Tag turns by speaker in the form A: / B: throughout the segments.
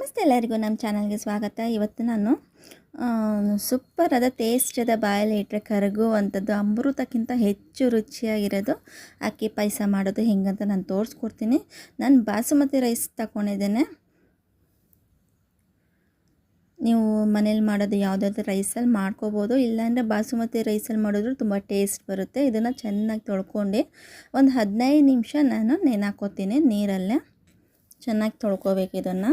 A: ನಮಸ್ತೆ ಎಲ್ಲರಿಗೂ ನಮ್ಮ ಚಾನಲ್ಗೆ ಸ್ವಾಗತ. ಇವತ್ತು ನಾನು ಸೂಪರಾದ ಟೇಸ್ಟದ ಬಾಯಲ್ಲಿ ಇಟ್ಟರೆ ಕರಗುವಂಥದ್ದು, ಅಮೃತಕ್ಕಿಂತ ಹೆಚ್ಚು ರುಚಿಯಾಗಿರೋದು ಅಕ್ಕಿ ಪಾಯಸ ಮಾಡೋದು ಹೆಂಗಂತ ನಾನು ತೋರಿಸ್ಕೊಡ್ತೀನಿ. ನಾನು ಬಾಸುಮತಿ ರೈಸ್ ತಗೊಂಡಿದ್ದೇನೆ ನೀವು ಮನೇಲಿ ಮಾಡೋದು ಯಾವುದಾದ್ರೂ ರೈಸಲ್ಲಿ ಮಾಡ್ಕೋಬೋದು. ಇಲ್ಲಾಂದರೆ ಬಾಸುಮತಿ ರೈಸಲ್ಲಿ ಮಾಡಿದ್ರು ತುಂಬ ಟೇಸ್ಟ್ ಬರುತ್ತೆ. ಇದನ್ನು ಚೆನ್ನಾಗಿ ತೊಳ್ಕೊಂಡು ಒಂದು ಹದಿನೈದು ನಿಮಿಷ ನಾನು ನೆನೆ ನೀರಲ್ಲೇ. ಚೆನ್ನಾಗಿ ತೊಳ್ಕೊಬೇಕು ಇದನ್ನು.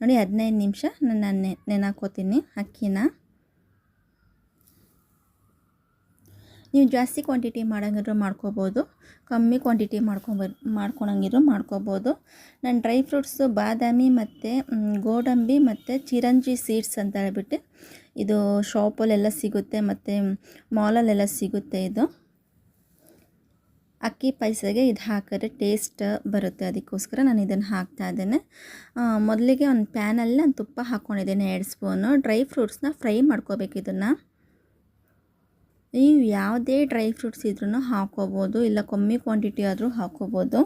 A: ನೋಡಿ ಹದಿನೈದು ನಿಮಿಷ ನಾನು ನೆನೆ ನೆನಾಕೋತೀನಿ ಅಕ್ಕಿನ. ನೀವು ಜಾಸ್ತಿ ಕ್ವಾಂಟಿಟಿ ಮಾಡೋಂಗಿದ್ರು ಮಾಡ್ಕೋಬೋದು, ಕಮ್ಮಿ ಕ್ವಾಂಟಿಟಿ ಮಾಡ್ಕೊಬ, ಮಾಡ್ಕೊಳಂಗಿದ್ರು ಮಾಡ್ಕೋಬೋದು. ನಾನು ಡ್ರೈ ಫ್ರೂಟ್ಸು ಬಾದಾಮಿ ಮತ್ತು ಗೋಡಂಬಿ ಮತ್ತು ಚಿರಂಜಿ ಸೀಡ್ಸ್ ಅಂತ ಹೇಳ್ಬಿಟ್ಟು ಇದು ಶಾಪಲ್ಲೆಲ್ಲ ಸಿಗುತ್ತೆ, ಮತ್ತು ಮಾಲಲ್ಲೆಲ್ಲ ಸಿಗುತ್ತೆ ಇದು. ಅಕ್ಕಿ ಪಾಯಸಗೆ ಇದು ಹಾಕಿದ್ರೆ ಟೇಸ್ಟ್ ಬರುತ್ತೆ. ಅದಕ್ಕೋಸ್ಕರ ನಾನು ಇದನ್ನು ಹಾಕ್ತಾ ಇದ್ದೇನೆ. ಮೊದಲಿಗೆ ಒಂದು ಪ್ಯಾನಲ್ಲಿ ನಾನು ತುಪ್ಪ ಹಾಕ್ಕೊಂಡಿದ್ದೇನೆ ಎರಡು ಸ್ಪೂನು. ಡ್ರೈ ಫ್ರೂಟ್ಸ್ನ ಫ್ರೈ ಮಾಡ್ಕೋಬೇಕು ಇದನ್ನು. ನೀವು ಯಾವುದೇ ಡ್ರೈ ಫ್ರೂಟ್ಸ್ ಇದ್ರೂ ಹಾಕೋಬೋದು ಇಲ್ಲ ಕಮ್ಮಿ ಕ್ವಾಂಟಿಟಿ ಆದರೂ ಹಾಕೋಬೋದು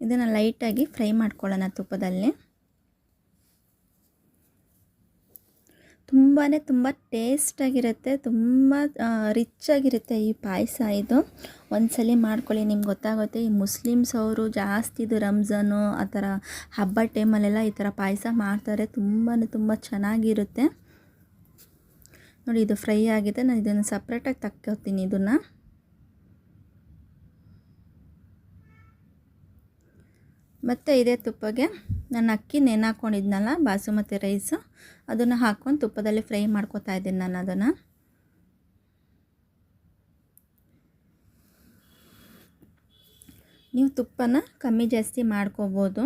A: ಇದನ್ನು ಲೈಟಾಗಿ ಫ್ರೈ ಮಾಡ್ಕೊಳ್ಳೋಣ ತುಪ್ಪದಲ್ಲಿ. ತುಂಬಾ ತುಂಬ ಟೇಸ್ಟಾಗಿರುತ್ತೆ ತುಂಬ ರಿಚ್ ಆಗಿರುತ್ತೆ ಈ ಪಾಯಸ ಇದು. ಒಂದ್ಸಲಿ ಮಾಡ್ಕೊಳ್ಳಿ, ನಿಮ್ಗೆ ಗೊತ್ತಾಗುತ್ತೆ, ಈ ಮುಸ್ಲಿಮ್ಸ್ ಅವರು ಜಾಸ್ತಿ ಇದು ರಂಜಾನು, ಆ ಥರ ಹಬ್ಬ ಟೈಮಲ್ಲೆಲ್ಲ ಈ ಥರ ಪಾಯಸ ಮಾಡ್ತಾರೆ ತುಂಬಾ ತುಂಬ ಚೆನ್ನಾಗಿರುತ್ತೆ. ನೋಡಿ, ಇದು ಫ್ರೈ ಆಗಿದೆ, ನಾನು ಇದನ್ನು ಸಪ್ರೇಟಾಗಿ ತಕ್ಕೋತೀನಿ ಇದನ್ನು. ಮತ್ತು ಇದೇ ತುಪ್ಪಗೆ ನಾನು ಅಕ್ಕಿ ನೆನೆ ಬಾಸುಮತಿ ರೈಸು, ಅದನ್ನು ಹಾಕ್ಕೊಂಡು ತುಪ್ಪದಲ್ಲಿ ಫ್ರೈ ಮಾಡ್ಕೋತಾ ಇದ್ದೀನಿ ನಾನು ಅದನ್ನು. ನೀವು ತುಪ್ಪನ ಕಮ್ಮಿ ಜಾಸ್ತಿ ಮಾಡ್ಕೋಬೋದು.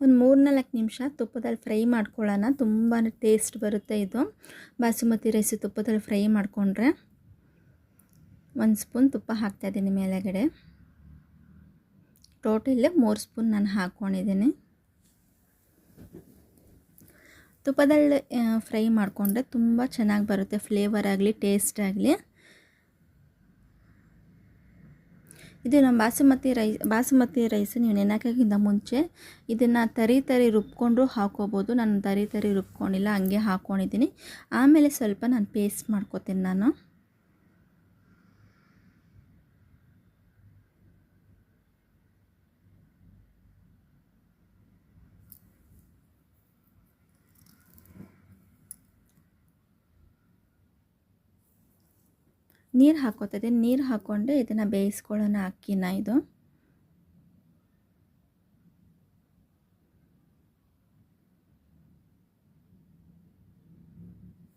A: ಒಂದು ಮೂರು ನಾಲ್ಕು ನಿಮಿಷ ತುಪ್ಪದಲ್ಲಿ ಫ್ರೈ ಮಾಡ್ಕೊಳ್ಳೋಣ. ತುಂಬಾ ಟೇಸ್ಟ್ ಬರುತ್ತೆ ಇದು. ಬಾಸುಮತಿ ರೈಸ್ ತುಪ್ಪದಲ್ಲಿ ಫ್ರೈ ಮಾಡಿಕೊಂಡ್ರೆ ಒಂದು ಸ್ಪೂನ್ ತುಪ್ಪ ಹಾಕ್ತಾಯಿದ್ದೀನಿ ಮೇಲೆಗಡೆ. ಟೋಟಲ್ ಮೂರು ಸ್ಪೂನ್ ನಾನು ಹಾಕ್ಕೊಂಡಿದ್ದೀನಿ ತುಪ್ಪದಲ್ಲಿ ಫ್ರೈ ಮಾಡಿಕೊಂಡ್ರೆ ತುಂಬ ಚೆನ್ನಾಗಿ ಬರುತ್ತೆ. ಫ್ಲೇವರ್ ಆಗಲಿ ಟೇಸ್ಟ್ ಆಗಲಿ. ಇದು ನಮ್ಮ ಬಾಸುಮತಿ ರೈಸ್ ಬಾಸುಮತಿ ರೈಸ್ ನೀವು ನೆನಕಿಂತ ಮುಂಚೆ ಇದನ್ನು ತರಿ ತರಿ ರುಬ್ಕೊಂಡು ಹಾಕೋಬೋದು. ನಾನು ತರಿ ತರಿ ರುಬ್ಕೊಂಡಿಲ್ಲ, ಹಂಗೆ ಹಾಕ್ಕೊಂಡಿದ್ದೀನಿ ಆಮೇಲೆ ಸ್ವಲ್ಪ ನಾನು ಪೇಸ್ಟ್ ಮಾಡ್ಕೋತೀನಿ ನಾನು. ನೀರು ಹಾಕೋತದೆ. ನೀರು ಹಾಕ್ಕೊಂಡು ಇದನ್ನು ಬೇಯಿಸ್ಕೊಳ್ಳೋಣ ಅಕ್ಕಿನ ಇದು.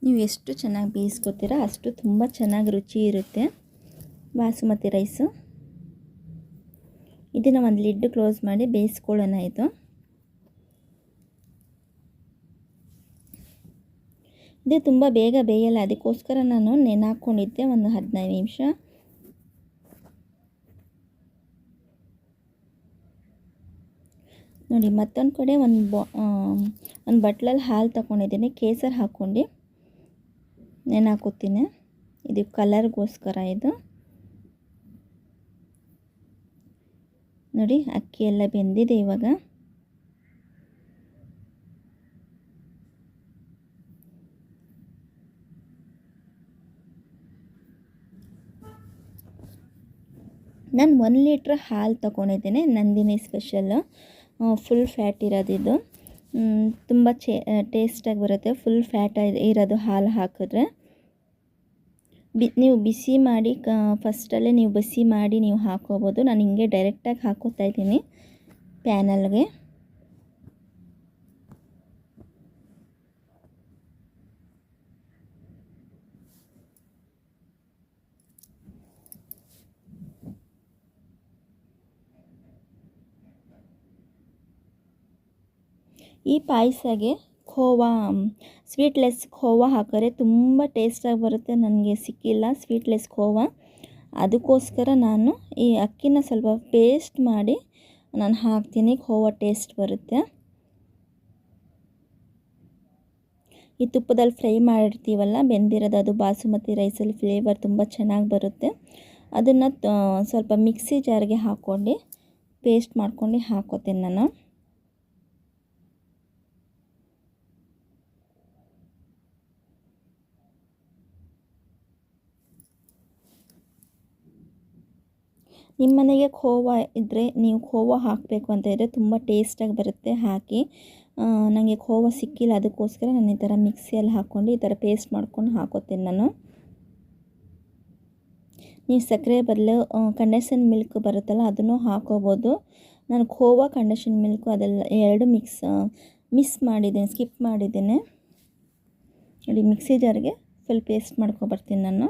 A: ನೀವು ಎಷ್ಟು ಚೆನ್ನಾಗಿ ಬೇಯಿಸ್ಕೊತೀರ ಅಷ್ಟು ತುಂಬ ಚೆನ್ನಾಗಿ ರುಚಿ ಇರುತ್ತೆ. ಬಾಸುಮತಿ ರೈಸು. ಇದನ್ನು ಒಂದು ಲಿಡ್ ಕ್ಲೋಸ್ ಮಾಡಿ ಬೇಯಿಸ್ಕೊಳ್ಳೋಣ ಇದು. ಇದು ತುಂಬ ಬೇಗ ಬೇಯಲ್ಲ. ಅದಕ್ಕೋಸ್ಕರ ನಾನು ನೆನೆ ಹಾಕ್ಕೊಂಡಿದ್ದೆ ಒಂದು ಹದಿನೈದು ನಿಮಿಷ. ನೋಡಿ, ಮತ್ತೊಂದು ಕಡೆ ಒಂದು ಬಾ ಒಂದು ಬಟ್ಲಲ್ಲಿ ಹಾಲು ತಗೊಂಡಿದ್ದೀನಿ ಕೇಸರಿ ಹಾಕ್ಕೊಂಡು ನೆನೆ ಹಾಕೋತೀನಿ. ಇದು ಕಲರ್ಗೋಸ್ಕರ ಇದು. ನೋಡಿ ಅಕ್ಕಿ ಎಲ್ಲ ಬೆಂದಿದೆ ಇವಾಗ. ನಾನು ಒಂದು ಲೀಟ್ರ್ ಹಾಲು ತೊಗೊಂಡಿದ್ದೀನಿ, ನಂದಿನಿ ಸ್ಪೆಷಲ್ಲು ಫುಲ್ ಫ್ಯಾಟ್ ಇರೋದಿದ್ದು ತುಂಬ ಚೇ ಟೇಸ್ಟಾಗಿ ಬರುತ್ತೆ. ಫುಲ್ ಫ್ಯಾಟ್ ಇರೋದು ಹಾಲು ಹಾಕಿದ್ರೆ. ಬಿ, ನೀವು ಬಿಸಿ ಮಾಡಿ, ಕ ಫಸ್ಟಲ್ಲೇ ನೀವು ಬಿಸಿ ಮಾಡಿ ನೀವು ಹಾಕೋಬೋದು ನಾನು ಹಿಂಗೆ ಡೈರೆಕ್ಟಾಗಿ ಹಾಕೋತಾ ಇದ್ದೀನಿ ಪ್ಯಾನಲ್ಗೆ ಈ ಪಾಯಸಗೆ ಖೋವಾ ಸ್ವೀಟ್ಲೆಸ್ ಖೋವಾ ಹಾಕಿದ್ರೆ ತುಂಬ ಟೇಸ್ಟಾಗಿ ಬರುತ್ತೆ. ನನಗೆ ಸಿಕ್ಕಿಲ್ಲ ಸ್ವೀಟ್ಲೆಸ್ ಖೋವಾ ಅದಕ್ಕೋಸ್ಕರ ನಾನು ಈ ಅಕ್ಕಿನ ಸ್ವಲ್ಪ ಪೇಸ್ಟ್ ಮಾಡಿ ನಾನು ಹಾಕ್ತೀನಿ. ಖೋವಾ ಟೇಸ್ಟ್ ಬರುತ್ತೆ. ಈ ತುಪ್ಪದಲ್ಲಿ ಫ್ರೈ ಮಾಡಿರ್ತೀವಲ್ಲ, ಬೆಂದಿರೋದು ಅದು ಬಾಸುಮತಿ ರೈಸಲ್ಲಿ ಫ್ಲೇವರ್ ತುಂಬ ಚೆನ್ನಾಗಿ ಬರುತ್ತೆ. ಅದನ್ನು ಸ್ವಲ್ಪ ಮಿಕ್ಸಿ ಜಾರಿಗೆ ಹಾಕ್ಕೊಂಡು ಪೇಸ್ಟ್ ಮಾಡ್ಕೊಂಡು ಹಾಕೋತೀನಿ ನಾನು. ನಿಮ್ಮ ಮನೆಗೆ ಖೋವಾ ಇದ್ದರೆ ನೀವು ಖೋವಾ ಹಾಕಬೇಕು ಅಂತ ಇದ್ದರೆ ತುಂಬ ಟೇಸ್ಟಾಗಿ ಬರುತ್ತೆ ಹಾಕಿ. ನನಗೆ ಖೋವಾ ಸಿಕ್ಕಿಲ್ಲ, ಅದಕ್ಕೋಸ್ಕರ ನಾನು ಈ ಥರ ಮಿಕ್ಸಿಯಲ್ಲಿ ಹಾಕ್ಕೊಂಡು ಈ ಥರ ಪೇಸ್ಟ್ ಮಾಡ್ಕೊಂಡು ಹಾಕೋತೀನಿ ನಾನು. ನೀವು ಸಕ್ಕರೆ ಬದಲು ಕಂಡೆಷನ್ ಮಿಲ್ಕ್ ಬರುತ್ತಲ್ಲ ಅದನ್ನು ಹಾಕೋಬೋದು. ನಾನು ಖೋವಾ ಕಂಡೆಷನ್ ಮಿಲ್ಕು ಅದೆಲ್ಲ ಎರಡು ಮಿಕ್ಸ್ ಮಿಸ್ ಮಾಡಿದ್ದೀನಿ, ಸ್ಕಿಪ್ ಮಾಡಿದ್ದೇನೆ. ನೋಡಿ, ಮಿಕ್ಸಿ ಜಾರ್ಗೆ ಫುಲ್ ಪೇಸ್ಟ್ ಮಾಡ್ಕೊಬರ್ತೀನಿ ನಾನು.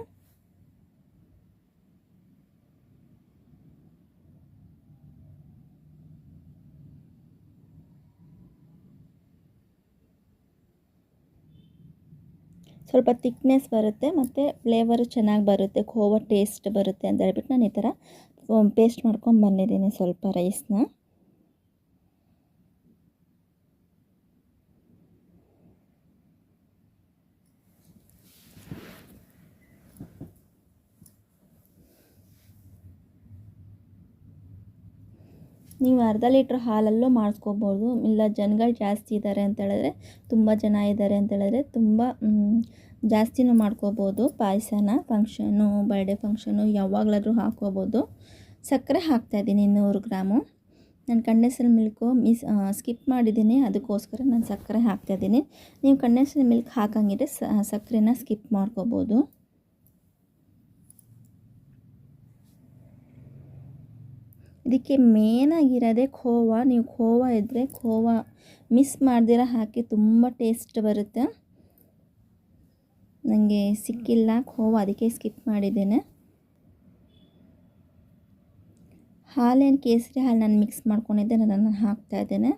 A: ಸ್ವಲ್ಪ ತಿಕ್ನೆಸ್ ಬರುತ್ತೆ ಮತ್ತು ಫ್ಲೇವರು ಚೆನ್ನಾಗಿ ಬರುತ್ತೆ ಖೋವಾ ಟೇಸ್ಟ್ ಬರುತ್ತೆ ಅಂತ ಹೇಳ್ಬಿಟ್ಟು ನಾನು ಈ ಥರ ಪೇಸ್ಟ್ ಮಾಡ್ಕೊಂಡು ಬಂದಿದ್ದೀನಿ ಸ್ವಲ್ಪ ರೈಸ್ನ ನೀವು ಅರ್ಧ ಲೀಟ್ರ್ ಹಾಲಲ್ಲೂ ಮಾಡಿಸ್ಕೋಬೋದು. ಇಲ್ಲ, ಜನಗಳು ಜಾಸ್ತಿ ಇದ್ದಾರೆ ಅಂತ ಹೇಳಿದ್ರೆ ತುಂಬ ಜನ ಇದ್ದಾರೆ ಅಂತ ಹೇಳಿದ್ರೆ ತುಂಬ ಜಾಸ್ತಿನೂ ಮಾಡ್ಕೋಬೋದು. ಪಾಯಸನ ಫಂಕ್ಷನು ಬರ್ಡೇ ಫಂಕ್ಷನು ಯಾವಾಗಲಾದರೂ ಹಾಕ್ಕೋಬೋದು ಸಕ್ಕರೆ ಹಾಕ್ತಾಯಿದ್ದೀನಿ ನೂರು ಗ್ರಾಮು. ನಾನು ಕಂಡೆನ್ಸರ್ ಮಿಲ್ಕು ಮಿಸ್ ಸ್ಕಿಪ್ ಮಾಡಿದ್ದೀನಿ. ಅದಕ್ಕೋಸ್ಕರ ನಾನು ಸಕ್ಕರೆ ಹಾಕ್ತಾಯಿದ್ದೀನಿ ನೀವು ಕಂಡೆನ್ಸರ್ ಮಿಲ್ಕ್ ಹಾಕಂಗಿದ್ರೆ ಸಕ್ಕರೆನ ಸ್ಕಿಪ್ ಮಾಡ್ಕೋಬೋದು. ಇದಕ್ಕೆ ಮೇನಾಗಿರೋದೇ ಖೋವಾ ನೀವು ಖೋವಾ ಇದ್ದರೆ ಖೋವಾ ಮಿಸ್ ಮಾಡ್ದಿರ ಹಾಕಿ ತುಂಬ ಟೇಸ್ಟ್ ಬರುತ್ತೆ. ನನಗೆ ಸಿಕ್ಕಿಲ್ಲ ಖೋವಾ ಅದಕ್ಕೆ ಸ್ಕಿಪ್ ಮಾಡಿದ್ದೇನೆ. ಹಾಲೇನು ಕೇಸರಿ ಹಾಲು ನಾನು ಮಿಕ್ಸ್ ಮಾಡ್ಕೊಂಡಿದ್ದೆ ನಾನು ಹಾಕ್ತಾ ಇದ್ದೇನೆ.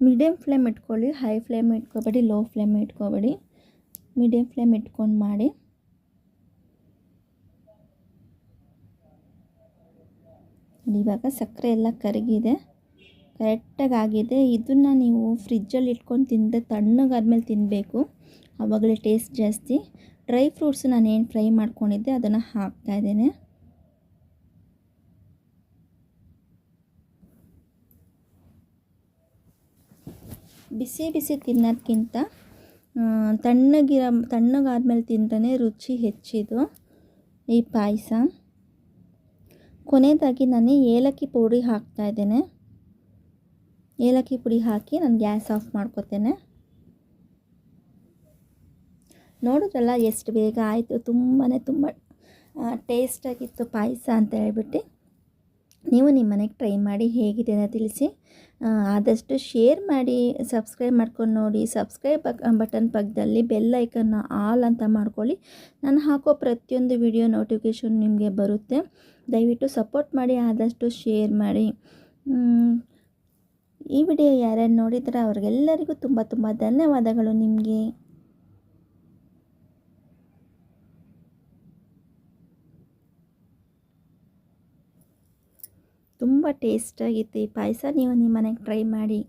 A: ಮೀಡಿಯಮ್ ಫ್ಲೇಮ್ ಇಟ್ಕೊಳ್ಳಿ ಹೈ ಫ್ಲೇಮ್ ಇಟ್ಕೋಬೇಡಿ ಲೋ ಫ್ಲೇಮ್ ಇಟ್ಕೋಬೇಡಿ. ಮೀಡಿಯಮ್ ಫ್ಲೇಮ್ ಇಟ್ಕೊಂಡು ಮಾಡಿ. ಇವಾಗ ಸಕ್ಕರೆ ಎಲ್ಲ ಕರಗಿದೆ. ಕರೆಕ್ಟಾಗಿ ಆಗಿದೆ. ಇದನ್ನು ನೀವು ಫ್ರಿಜ್ಜಲ್ಲಿ ಇಟ್ಕೊಂಡು ತಿಂದರೆ ತಣ್ಣಗಾದ್ಮೇಲೆ ತಿನ್ನಬೇಕು ಆವಾಗಲೇ ಟೇಸ್ಟ್ ಜಾಸ್ತಿ. ಡ್ರೈ ಫ್ರೂಟ್ಸ್ ನಾನು ಏನು ಫ್ರೈ ಮಾಡ್ಕೊಂಡಿದ್ದೆ, ಅದನ್ನು ಹಾಕ್ತಾಯಿದ್ದೇನೆ ಬಿಸಿ ಬಿಸಿ ತಿನ್ನೋದಕ್ಕಿಂತ ತಣ್ಣಗಿರೋ, ತಣ್ಣಗಾದ್ಮೇಲೆ ತಿಂದ್ರೆ ರುಚಿ ಹೆಚ್ಚಿದು. ಈ ಪಾಯಸ. ಕೊನೆಯದಾಗಿ ನಾನು ಏಲಕ್ಕಿ ಪುಡಿ ಹಾಕ್ತಾಯಿದ್ದೇನೆ ಏಲಕ್ಕಿ ಪುಡಿ ಹಾಕಿ ನಾನು ಗ್ಯಾಸ್ ಆಫ್ ಮಾಡ್ಕೊತೇನೆ. ನೋಡಿದ್ರಲ್ಲ ಎಷ್ಟು ಬೇಗ ಆಯಿತು ತುಂಬಾ ತುಂಬ ಟೇಸ್ಟಾಗಿತ್ತು ಪಾಯಸ ಅಂತ ಹೇಳ್ಬಿಟ್ಟು. ನೀವು ನಿಮ್ಮ ಮನೆಗೆ ಟ್ರೈ ಮಾಡಿ ಹೇಗಿದೆ ಅಂತ ತಿಳಿಸಿ. ಆದಷ್ಟು ಶೇರ್ ಮಾಡಿ, ಸಬ್ಸ್ಕ್ರೈಬ್ ಮಾಡ್ಕೊಂಡು ನೋಡಿ. ಸಬ್ಸ್ಕ್ರೈಬ್ ಬಟನ್ ಪಕ್ಕದಲ್ಲಿ ಬೆಲ್ ಐಕನ್ನ ಆಲ್ ಅಂತ ಮಾಡ್ಕೊಳ್ಳಿ. ನಾನು ಹಾಕೋ ಪ್ರತಿಯೊಂದು ವಿಡಿಯೋ ನೋಟಿಫಿಕೇಷನ್ ನಿಮಗೆ ಬರುತ್ತೆ. ದಯವಿಟ್ಟು ಸಪೋರ್ಟ್ ಮಾಡಿ, ಆದಷ್ಟು ಶೇರ್ ಮಾಡಿ. ಈ ವಿಡಿಯೋ ಯಾರ್ಯಾರು ನೋಡಿದ್ರೆ, ಅವ್ರಿಗೆಲ್ಲರಿಗೂ ತುಂಬ ತುಂಬ ಧನ್ಯವಾದಗಳು ನಿಮಗೆ. ತುಂಬ ಟೇಸ್ಟಾಗಿತ್ತು ಈ ಪಾಯಸ ನೀವು ನಿಮ್ಮ ಮನೆಗೆ ಟ್ರೈ ಮಾಡಿ.